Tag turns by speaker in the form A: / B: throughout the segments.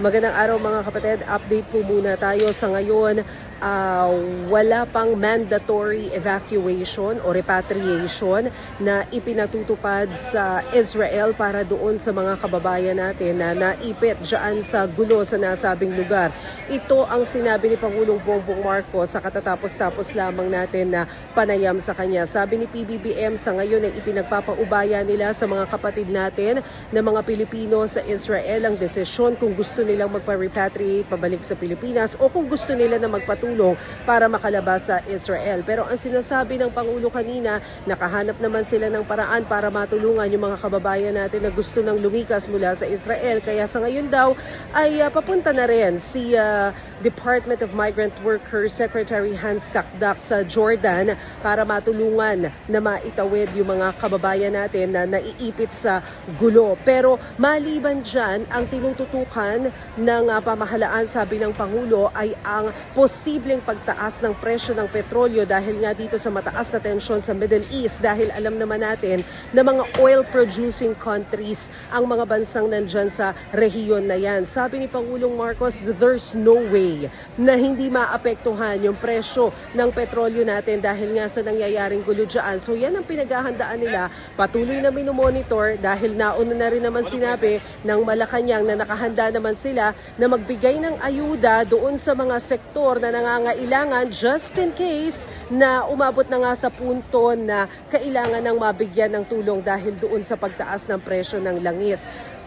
A: Magandang araw mga kapatid. Update po muna tayo sa ngayon. Ah, wala pang mandatory evacuation o repatriation na ipinatutupad sa Israel para doon sa mga kababayan natin na naipit dyan sa gulo sa nasabing lugar. Ito ang sinabi ni Pangulong Bongbong Marcos sa katatapos-tapos lamang natin na panayam sa kanya. Sabi ni PBBM sa ngayon ay ipinagpapaubaya nila sa mga kapatid natin na mga Pilipino sa Israel ang desisyon kung gusto nilang magpa-repatriate pabalik sa Pilipinas o kung gusto nila na magpatulong para makalabas sa Israel. Pero ang sinasabi ng Pangulo kanina, nakahanap naman sila ng paraan para matulungan yung mga kababayan natin na gusto nang lumikas mula sa Israel. Kaya sa ngayon daw ay ah, papunta na rin si ah, Department of Migrant Workers Secretary Hans Kakdak sa Jordan para matulungan na maitawid yung mga kababayan natin na naiipit sa gulo. Pero maliban dyan, ang tinututukan ng ah, pamahalaan, sabi ng Pangulo, ay ang posibleng pagtaas ng presyo ng petrolyo dahil nga dito sa mataas na tensyon sa Middle East dahil alam naman natin na mga oil-producing countries ang mga bansang nandyan sa rehiyon na yan. Sabi ni Pangulong Marcos, there's no way na hindi maapektuhan yung presyo ng petrolyo natin dahil nga sa nangyayaring gulo dyan. So yan ang pinaghahandaan nila. Patuloy na minomonitor dahil nauna na rin naman sinabi ng Malacanang na nakahanda naman sila na magbigay ng ayuda doon sa mga sektor na nangangailangan just in case na umabot na nga sa punto na kailangan ng mabigyan ng tulong dahil doon sa pagtaas ng presyo ng langis.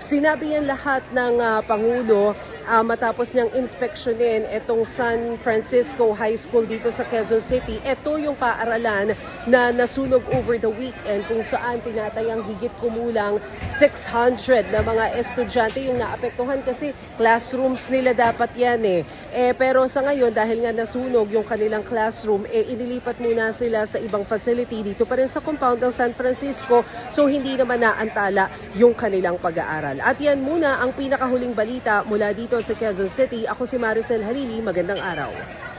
A: Sinabi yan lahat ng ah, Pangulo ah, matapos niyang inspeksyonin itong San Francisco High School dito sa Quezon City. Ito yung paaralan na nasunog over the weekend kung saan tinatayang higit kumulang 600 na mga estudyante yung naapektuhan kasi classrooms nila dapat yan eh. Eh pero sa ngayon dahil nga nasunog yung kanilang classroom, eh inilipat muna sila sa ibang facility dito pa rin sa compound ng San Francisco so hindi naman naantala yung kanilang pag-aaral. At yan muna ang pinakahuling balita mula dito sa Quezon City. Ako si Maricel Halili. Magandang araw.